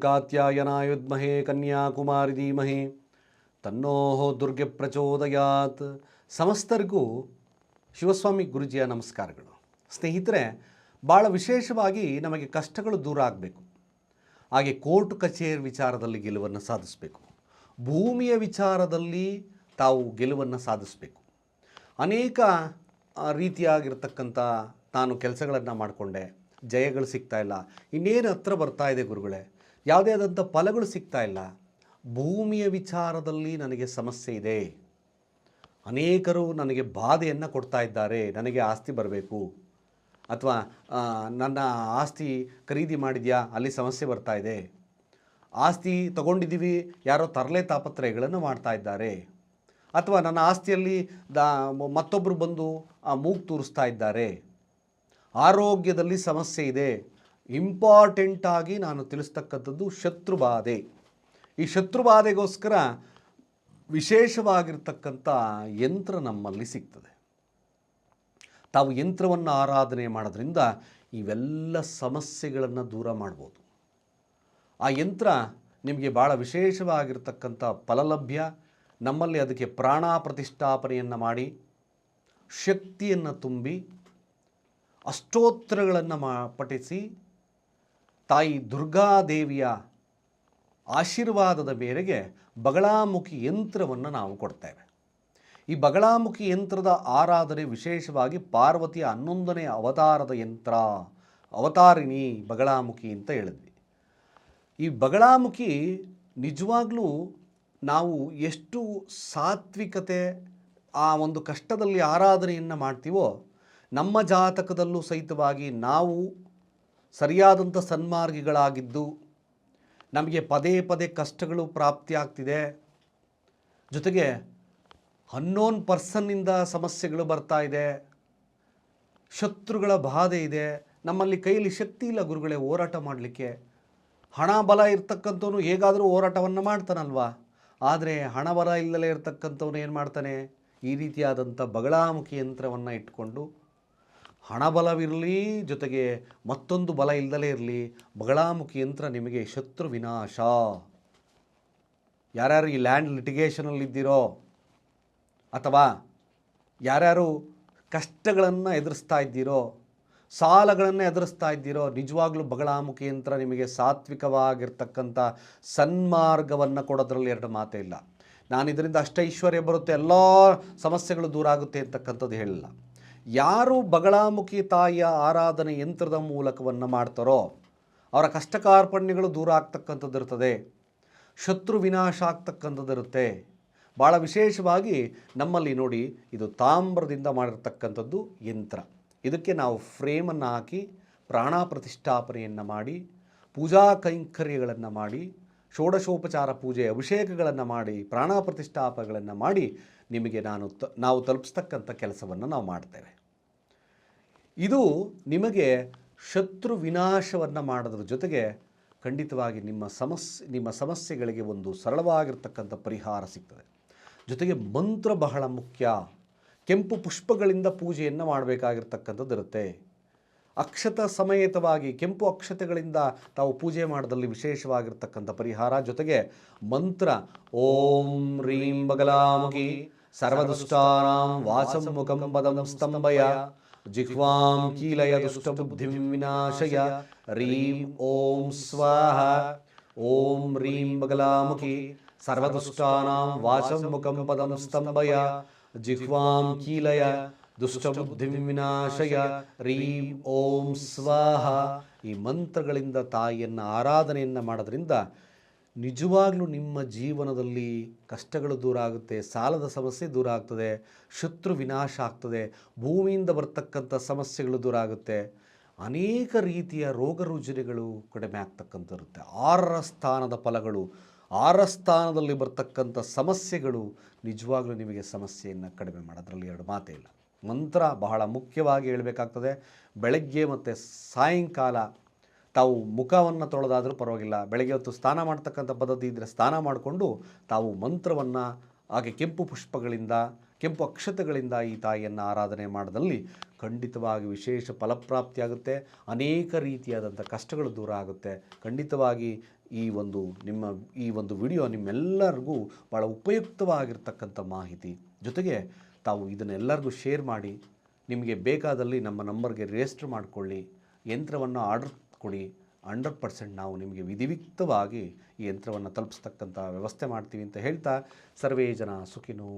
ಕಾತ್ಯಾಯನಾಯುದ್ಮಹೇ ಕನ್ಯಾಕುಮಾರಿ ಧೀಮಹೆ ತನ್ನೋಹೋ ದುರ್ಗೆ ಪ್ರಚೋದಯಾತ್ ಸಮಸ್ತರಿಗೂ ಶಿವಸ್ವಾಮಿ ಗುರುಜಿಯ ನಮಸ್ಕಾರಗಳು. ಸ್ನೇಹಿತರೆ ಭಾಳ ವಿಶೇಷವಾಗಿ ನಮಗೆ ಕಷ್ಟಗಳು ದೂರ ಆಗಬೇಕು. ಹಾಗೆ ಕೋರ್ಟ್ ಕಚೇರಿ ವಿಚಾರದಲ್ಲಿ ಗೆಲುವನ್ನು ಸಾಧಿಸಬೇಕು. ಭೂಮಿಯ ವಿಚಾರದಲ್ಲಿ ತಾವು ಗೆಲುವನ್ನು ಸಾಧಿಸಬೇಕು. ಅನೇಕ ರೀತಿಯಾಗಿರ್ತಕ್ಕಂಥ ನಾನು ಕೆಲಸಗಳನ್ನು ಮಾಡಿಕೊಂಡೆ. ಜಯಗಳು ಸಿಗ್ತಾ ಇಲ್ಲ. ಇನ್ನೇನು ಹತ್ರ ಬರ್ತಾ ಇದೆ ಗುರುಗಳೇ? ಯಾವುದೇ ಆದಂಥ ಫಲಗಳು ಸಿಗ್ತಾ ಇಲ್ಲ. ಭೂಮಿಯ ವಿಚಾರದಲ್ಲಿ ನನಗೆ ಸಮಸ್ಯೆ ಇದೆ. ಅನೇಕರು ನನಗೆ ಬಾಧೆಯನ್ನು ಕೊಡ್ತಾ ಇದ್ದಾರೆ. ನನಗೆ ಆಸ್ತಿ ಬರಬೇಕು. ಅಥವಾ ನನ್ನ ಆಸ್ತಿ ಖರೀದಿ ಮಾಡಿದ್ಯಾ? ಅಲ್ಲಿ ಸಮಸ್ಯೆ ಬರ್ತಾ ಇದೆ. ಆಸ್ತಿ ತಗೊಂಡಿದ್ದೀವಿ, ಯಾರೋ ತರಲೆ ತಾಪತ್ರಯಗಳನ್ನು ಮಾಡ್ತಾ ಇದ್ದಾರೆ. ಅಥವಾ, ನನ್ನ ಆಸ್ತಿಯಲ್ಲಿ ದಾ ಮತ್ತೊಬ್ಬರು ಬಂದು ಮೂಗು ತೂರಿಸ್ತಾ ಇದ್ದಾರೆ. ಆರೋಗ್ಯದಲ್ಲಿ ಸಮಸ್ಯೆ ಇದೆ. ಇಂಪಾರ್ಟೆಂಟಾಗಿ ನಾನು ತಿಳಿಸ್ತಕ್ಕಂಥದ್ದು ಶತ್ರುಬಾಧೆ. ಈ ಶತ್ರುಬಾಧೆಗೋಸ್ಕರ ವಿಶೇಷವಾಗಿರ್ತಕ್ಕಂಥ ಯಂತ್ರ ನಮ್ಮಲ್ಲಿ ಸಿಗ್ತದೆ. ತಾವು ಯಂತ್ರವನ್ನು ಆರಾಧನೆ ಮಾಡೋದ್ರಿಂದ ಇವೆಲ್ಲ ಸಮಸ್ಯೆಗಳನ್ನು ದೂರ ಮಾಡ್ಬೋದು. ಆ ಯಂತ್ರ ನಿಮಗೆ ಭಾಳ ವಿಶೇಷವಾಗಿರ್ತಕ್ಕಂಥ ಫಲಲಭ್ಯ, ನಮ್ಮಲ್ಲಿ ಅದಕ್ಕೆ ಪ್ರಾಣ ಪ್ರತಿಷ್ಠಾಪನೆಯನ್ನು ಮಾಡಿ, ಶಕ್ತಿಯನ್ನು ತುಂಬಿ, ಅಷ್ಟೋತ್ತರಗಳನ್ನು ಮಾ, ಪಠಿಸಿ ತಾಯಿ ದುರ್ಗಾದೇವಿಯ ಆಶೀರ್ವಾದದ ಮೇರೆಗೆ ಬಗಳಾಮುಖಿ ಯಂತ್ರವನ್ನು ನಾವು ಕೊಡ್ತೇವೆ. ಈ ಬಗಳಾಮುಖಿ ಯಂತ್ರದ ಆರಾಧನೆ ವಿಶೇಷವಾಗಿ ಪಾರ್ವತಿಯ ಹನ್ನೊಂದನೇ ಅವತಾರದ ಯಂತ್ರ, ಅವತಾರಿಣಿ ಬಗಳಾಮುಖಿ ಅಂತ ಹೇಳಿದ್ವಿ. ಈ ಬಗಳಾಮುಖಿ ನಿಜವಾಗ್ಲೂ ನಾವು ಎಷ್ಟು ಸಾತ್ವಿಕತೆ, ಆ ಒಂದು ಕಷ್ಟದಲ್ಲಿ ಆರಾಧನೆಯನ್ನು ಮಾಡ್ತೀವೋ, ನಮ್ಮ ಜಾತಕದಲ್ಲೂ ಸಹಿತವಾಗಿ ನಾವು ಸರಿಯಾದಂಥ ಸನ್ಮಾರ್ಗಿಗಳಾಗಿದ್ದು ನಮಗೆ ಪದೇ ಪದೇ ಕಷ್ಟಗಳು ಪ್ರಾಪ್ತಿಯಾಗ್ತಿದೆ. ಜೊತೆಗೆ ಅನ್ನೋನ್ ಪರ್ಸನ್ನಿಂದ ಸಮಸ್ಯೆಗಳು ಬರ್ತಾ ಇದೆ. ಶತ್ರುಗಳ ಬಾಧೆ ಇದೆ. ನಮ್ಮಲ್ಲಿ ಕೈಯಲ್ಲಿ ಶಕ್ತಿ ಇಲ್ಲ ಗುರುಗಳೇ, ಹೋರಾಟ ಮಾಡಲಿಕ್ಕೆ. ಹಣ ಬಲ ಇರ್ತಕ್ಕಂಥವನು ಹೇಗಾದರೂ ಹೋರಾಟವನ್ನು ಮಾಡ್ತಾನಲ್ವಾ? ಆದರೆ ಹಣ ಬಲ ಇಲ್ಲದೆ ಇರ್ತಕ್ಕಂಥವನು ಏನು ಮಾಡ್ತಾನೆ? ಈ ರೀತಿಯಾದಂಥ ಬಗಳಾಮುಖಿ ಯಂತ್ರವನ್ನು ಇಟ್ಕೊಂಡು ಹಣ ಬಲವಿರಲಿ ಜೊತೆಗೆ ಮತ್ತೊಂದು ಬಲ ಇಲ್ಲದಲೇ ಇರಲಿ, ಬಗಳಾಮುಖಿ ಯಂತ್ರ ನಿಮಗೆ ಶತ್ರು ವಿನಾಶ. ಯಾರ್ಯಾರು ಈ ಲ್ಯಾಂಡ್ ಲಿಟಿಗೇಷನಲ್ಲಿದ್ದೀರೋ ಅಥವಾ ಯಾರ್ಯಾರು ಕಷ್ಟಗಳನ್ನು ಎದುರಿಸ್ತಾ ಇದ್ದೀರೋ, ಸಾಲಗಳನ್ನು ಎದುರಿಸ್ತಾ ಇದ್ದೀರೋ, ನಿಜವಾಗ್ಲೂ ಬಗಳಾಮುಖಿ ಯಂತ್ರ ನಿಮಗೆ ಸಾತ್ವಿಕವಾಗಿರ್ತಕ್ಕಂಥ ಸನ್ಮಾರ್ಗವನ್ನು ಕೊಡೋದ್ರಲ್ಲಿ ಎರಡು ಮಾತೇ ಇಲ್ಲ. ನಾನು ಇದರಿಂದ ಅಷ್ಟೈಶ್ವರ್ಯ ಬರುತ್ತೆ, ಎಲ್ಲ ಸಮಸ್ಯೆಗಳು ದೂರ ಆಗುತ್ತೆ ಅಂತಕ್ಕಂಥದ್ದು ಹೇಳಿಲ್ಲ. ಯಾರು ಬಗಳಾಮುಖಿ ತಾಯಿಯ ಆರಾಧನೆ ಯಂತ್ರದ ಮೂಲಕವನ್ನು ಮಾಡ್ತಾರೋ ಅವರ ಕಷ್ಟ ಕಾರ್ಪಣ್ಯಗಳು ದೂರ ಆಗ್ತಕ್ಕಂಥದ್ದು ಇರ್ತದೆ. ಶತ್ರು ವಿನಾಶ ಆಗ್ತಕ್ಕಂಥದ್ದಿರುತ್ತೆ ಭಾಳ ವಿಶೇಷವಾಗಿ ನಮ್ಮಲ್ಲಿ ನೋಡಿ ಇದು ತಾಮ್ರದಿಂದ ಮಾಡಿರ್ತಕ್ಕಂಥದ್ದು ಯಂತ್ರ. ಇದಕ್ಕೆ ನಾವು ಫ್ರೇಮನ್ನು ಹಾಕಿ ಪ್ರಾಣ ಪ್ರತಿಷ್ಠಾಪನೆಯನ್ನು ಮಾಡಿ, ಪೂಜಾ ಕೈಂಕರ್ಯಗಳನ್ನು ಮಾಡಿ ಷೋಡಶೋಪಚಾರ ಪೂಜೆ ಅಭಿಷೇಕಗಳನ್ನು ಮಾಡಿ ಪ್ರಾಣ ಪ್ರತಿಷ್ಠಾಪಗಳನ್ನು ಮಾಡಿ ನಿಮಗೆ ನಾನು ತ, ನಾವು ತಲುಪಿಸ್ತಕ್ಕಂಥ ಕೆಲಸವನ್ನು ನಾವು ಮಾಡ್ತೇವೆ. ಇದು ನಿಮಗೆ ಶತ್ರು ವಿನಾಶವನ್ನು ಮಾಡೋದ್ರ ಜೊತೆಗೆ ಖಂಡಿತವಾಗಿ ನಿಮ್ಮ ಸಮಸ್ಯೆ ನಿಮ್ಮ ಸಮಸ್ಯೆಗಳಿಗೆ ಒಂದು ಸರಳವಾಗಿರ್ತಕ್ಕಂಥ ಪರಿಹಾರ ಸಿಗ್ತದೆ. ಜೊತೆಗೆ ಮಂತ್ರ ಬಹಳ ಮುಖ್ಯ. ಕೆಂಪು ಪುಷ್ಪಗಳಿಂದ ಪೂಜೆಯನ್ನು ಮಾಡಬೇಕಾಗಿರ್ತಕ್ಕಂಥದ್ದು ಇರುತ್ತೆ ಅಕ್ಷತ ಸಮೇತವಾಗಿ ಕೆಂಪು ಅಕ್ಷತೆಗಳಿಂದ ತಾವು ಪೂಜೆ ಮಾಡೋದಲ್ಲಿ ವಿಶೇಷವಾಗಿರ್ತಕ್ಕಂಥ ಪರಿಹಾರ. ಜೊತೆಗೆ ಮಂತ್ರ, ಓಂ ರೀಂ ಬಗಲಾಮುಖಿ ಸರ್ವದುಷ್ಟಾನಾಂ ವಾಸಂ ಮುಖಂ ಪದಂ ಸ್ತಂಭಯ, ಜಿಹ್ವಾಂ ಕೀಲಯ ದುಷ್ಟಬುದ್ಧಿಂ ವಿನಾಶಯ ರೀಂ ಓಂ ಸ್ವಾಹ, ಓಂ ರೀಂ ಬಗಲಾಮುಖಿ ಸರ್ವದುಷ್ಟಾನಾಂ ವಾಸಂ ಮುಖಂ ಪದಂ ಸ್ತಂಭಯ, ಜಿಹ್ವಾಂ ಕೀಲಯ ದುಷ್ಟಬುದ್ಧಿಂ ವಿನಾಶಯ ರೀಂ ಓಂ ಸ್ವಾಹ. ಈ ಮಂತ್ರಗಳಿಂದ ತಾಯಿಯನ್ನು ಆರಾಧನೆಯನ್ನು ಮಾಡೋದ್ರಿಂದ ನಿಜವಾಗ್ಲೂ ನಿಮ್ಮ ಜೀವನದಲ್ಲಿ ಕಷ್ಟಗಳು ದೂರ ಆಗುತ್ತೆ ಸಾಲದ ಸಮಸ್ಯೆ ದೂರ ಆಗ್ತದೆ ಶತ್ರು ವಿನಾಶ ಆಗ್ತದೆ ಭೂಮಿಯಿಂದ ಬರ್ತಕ್ಕಂಥ ಸಮಸ್ಯೆಗಳು ದೂರ ಆಗುತ್ತೆ. ಅನೇಕ ರೀತಿಯ ರೋಗ ರುಜಿನಗಳು ಕಡಿಮೆ ಆಗ್ತಕ್ಕಂಥ ಇರುತ್ತೆ. ಆರರ ಸ್ಥಾನದ ಫಲಗಳು ಆರ ಸ್ಥಾನದಲ್ಲಿ ಬರ್ತಕ್ಕಂಥ ಸಮಸ್ಯೆಗಳು ನಿಜವಾಗ್ಲೂ ನಿಮಗೆ ಸಮಸ್ಯೆಯನ್ನು ಕಡಿಮೆ ಮಾಡೋದ್ರಲ್ಲಿ ಎರಡು ಮಾತೇ ಇಲ್ಲ. ಮಂತ್ರ ಬಹಳ ಮುಖ್ಯವಾಗಿ ಹೇಳಬೇಕಾಗ್ತದೆ. ಬೆಳಗ್ಗೆ ಮತ್ತು ಸಾಯಂಕಾಲ ತಾವು ಮುಖವನ್ನು ತೊಳೆದಾದರೂ ಪರವಾಗಿಲ್ಲ. ಬೆಳಗ್ಗೆ ಹೊತ್ತು ಸ್ನಾನ ಮಾಡ್ತಕ್ಕಂಥ ಪದ್ಧತಿ ಇದ್ದರೆ ಸ್ನಾನ ಮಾಡಿಕೊಂಡು ತಾವು ಮಂತ್ರವನ್ನು ಹಾಗೆ ಕೆಂಪು ಪುಷ್ಪಗಳಿಂದ, ಕೆಂಪು ಅಕ್ಷತೆಗಳಿಂದ ಈ ತಾಯಿಯನ್ನು ಆರಾಧನೆ ಮಾಡಿದಲ್ಲಿ ಖಂಡಿತವಾಗಿ ವಿಶೇಷ ಫಲಪ್ರಾಪ್ತಿಯಾಗುತ್ತೆ. ಅನೇಕ ರೀತಿಯಾದಂಥ ಕಷ್ಟಗಳು ದೂರ ಆಗುತ್ತೆ. ಖಂಡಿತವಾಗಿ ಈ ಒಂದು ನಿಮ್ಮ ಈ ಒಂದು ವಿಡಿಯೋ ನಿಮ್ಮೆಲ್ಲರಿಗೂ ಭಾಳ ಉಪಯುಕ್ತವಾಗಿರ್ತಕ್ಕಂಥ ಮಾಹಿತಿ. ಜೊತೆಗೆ ತಾವು ಇದನ್ನೆಲ್ಲರಿಗೂ ಶೇರ್ ಮಾಡಿ, ನಿಮಗೆ ಬೇಕಾದಲ್ಲಿ ನಮ್ಮ ನಂಬರ್ಗೆ ರಿಜಿಸ್ಟರ್ ಮಾಡಿಕೊಳ್ಳಿ, ಯಂತ್ರವನ್ನು ಆರ್ಡರ್ ಕೊಡಿ. ಹಂಡ್ರೆಡ್ ಪರ್ಸೆಂಟ್ ನಾವು ನಿಮಗೆ ವಿಧಿವಿಕ್ತವಾಗಿ ಈ ಯಂತ್ರವನ್ನು ತಲುಪಿಸ್ತಕ್ಕಂಥ ವ್ಯವಸ್ಥೆ ಮಾಡ್ತೀವಿ ಅಂತ ಹೇಳ್ತಾ ಸರ್ವೇ ಜನ ಸುಖಿನೋ